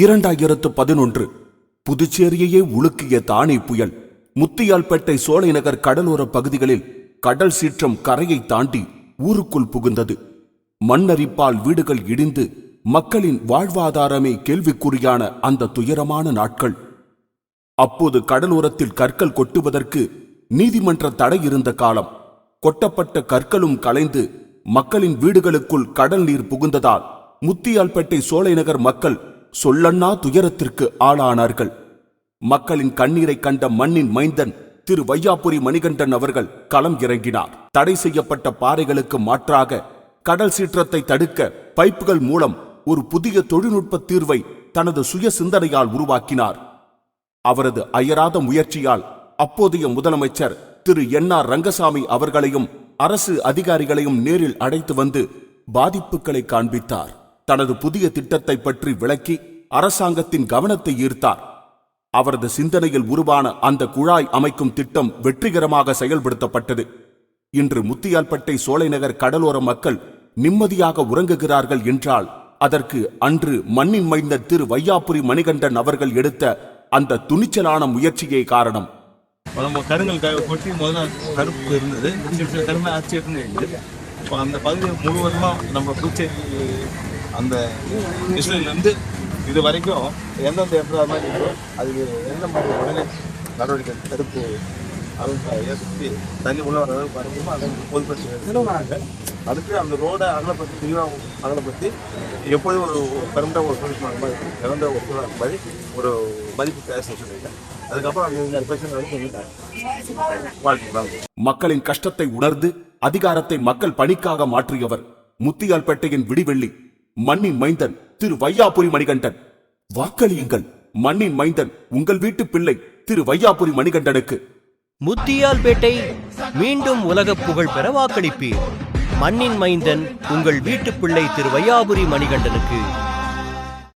இரண்டாயிரத்து பதினொன்று புதுச்சேரியையே உலுக்கிய தானே புயல். முத்தியால்பேட்டை சோலைநகர் கடலோர பகுதிகளில் கடல் சீற்றம் கரையை தாண்டி ஊருக்குள் புகுந்தது. மண்ணரிப்பால் வீடுகள் இடிந்து மக்களின் வாழ்வாதாரமே கேள்விக்குறியான அந்த துயரமான நாட்கள். அப்போது கடலோரத்தில் கற்கள் கொட்டுவதற்கு நீதிமன்ற தடை இருந்த காலம். கொட்டப்பட்ட கற்களும் கலைந்து மக்களின் வீடுகளுக்குள் கடல் நீர் புகுந்ததால் முத்தியால்பேட்டை சோலைநகர் மக்கள் சொல்லண்ணா துயரத்திற்கு ஆளானார்கள். மக்களின் கண்ணீரை கண்ட மண்ணின் மைந்தன் திரு வையாபுரி மணிகண்டன் அவர்கள் களம் இறங்கினார். தடை செய்யப்பட்ட பாறைகளுக்கு மாற்றாக கடல் சீற்றத்தை தடுக்க பைப்புகள் மூலம் ஒரு புதிய தொழில்நுட்ப தீர்வை தனது சுய சிந்தனையால் உருவாக்கினார். அவரது அயராத முயற்சியால் அப்போதைய முதலமைச்சர் திரு என் ஆர் ரங்கசாமி அவர்களையும் அரசு அதிகாரிகளையும் நேரில் அழைத்து வந்து பாதிப்புகளை காண்பித்தார். தனது புதிய திட்டத்தை பற்றி விளக்கி அரசாங்கத்தின் கவனத்தை ஈர்த்தார். அவரது சிந்தனையில் உருவான அந்த குழாய் அமைக்கும் திட்டம் வெற்றிகரமாக செயல்படுத்தப்பட்டது. இன்று முத்தியால்பட்டை சோலைநகர் கடலோர மக்கள் நிம்மதியாக உறங்குகிறார்கள் என்றால் அதற்கு அன்று மண்ணின் மைந்த திரு வையாபுரி மணிகண்டன் அவர்கள் எடுத்த அந்த துணிச்சலான முயற்சியே காரணம். நம்ம கருங்கல் கொட்டி முதல்ல கருப்பு இருந்தது. கருமை சின்ன இருந்தது இப்போ அந்த பகுதி முழுவதுமாக நம்ம புதுச்சேரி அந்த இருந்து இது வரைக்கும் எந்தெந்த இடத்துல அது இருக்கோ அதுக்கு எந்த மாதிரி உடனே நடவடிக்கை தடுப்பு அவங்க தண்ணி உள்ள வர அளவுக்கு வரணுமோ அதை பொதுப்படுத்தி அதுக்கு அந்த ரோடை அகலப்படுத்தி தெளிவாக அகலப்படுத்தி எப்போதும் ஒரு பெருமையாக ஒரு சொல்யூஷன் மாதிரி இறந்த ஒரு சூழல் மாதிரி ஒரு மதிப்பு பேச சொல்லியிருக்கேன் அதுக்கப்புறம் அந்த பிரச்சனை வந்து சொல்லிட்டாங்க. மக்களின் கஷ்டத்தை உணர்ந்து அதிகாரத்தை மக்கள் பணிக்காக மாற்றியவர் முத்தியால்பேட்டையின் விடிவெள்ளி மண்ணின் மைந்தன். திரு வையாபுரி மணிகண்டன். வாக்களியுங்கள். மண்ணின் மைந்தன் உங்கள் வீட்டு பிள்ளை திரு வையாபுரி மணிகண்டனுக்கு. முத்தியால்பேட்டை மீண்டும் உலகப் புகழ் பெற வாக்களிப்பீர். மண்ணின் மைந்தன் உங்கள் வீட்டு பிள்ளை திரு வையாபுரி மணிகண்டனுக்கு.